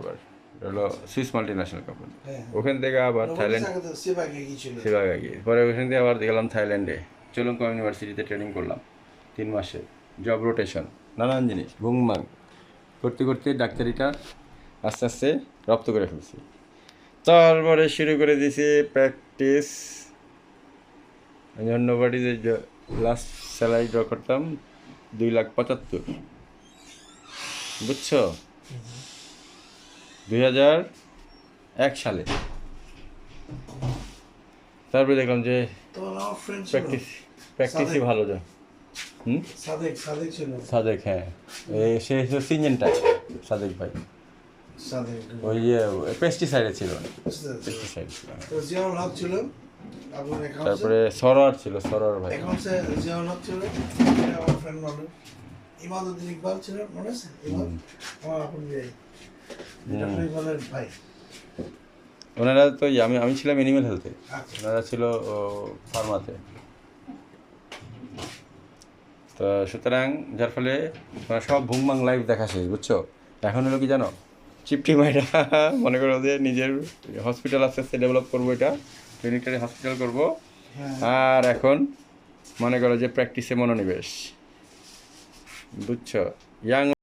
আবার। হলো Swiss multi national company. ওখান থেকে আবার থাইল্যান্ড সেবাগে সেভাবে গিয়ে পরে ওখান থেকে আবার গেলাম থাইল্যান্ডে চুলুংকম ইউনিভার্সিটিতে ট্রেনিং করলাম। তিন মাসে। জব রোটেশন নানান জিনিস। ভুংমাং করতে করতে ডাক্তারিটা আস্তে আস্তে রপ্ত করে ফেলছি। তারপরে শুরু করে দিয়েছি প্র্যাকটিস অন্য বাড়ি যে লাস্ট স্যালারি ড্র করতাম দুই লাখ পঁচাত্তর। বুঝছ? দুই এক সালে। তারপরে দেখলাম যে প্র্যাকটিস প্র্যাকটিসই ভালো হুম? সাদেক হ্যাঁ। এই সে হচ্ছে সাদেক ভাই। ওই ইয়ে পেস্টিসাইডে ছিল। পেস্টিসাইড ছিল। তারপরে সরোয়ার ছিল সরোয়ার ভাই। ছিল ইমাদুদ্দিন ইকবাল ছিল মনে আছে? আমার আপন ভাই ডক্টর ইকবালের ভাই। ওনারা তো ইয়ে, আমি আমি ছিলাম হেলথে আচ্ছা। ওনারা ছিল ফার্মাতে তো সুতরাং যার ফলে সব ভুংমাং লাইভ দেখা শেষ বুঝছ? এখন হলো কি জানো? চিপটি মাইরা মনে করো যে নিজের হসপিটাল আস্তে আস্তে ডেভেলপ করব এটা ক্লিনিক্যালি হসপিটাল করব। আর এখন মনে করো যে প্র্যাকটিসে মনোনিবেশ। বুঝছ ইয়াং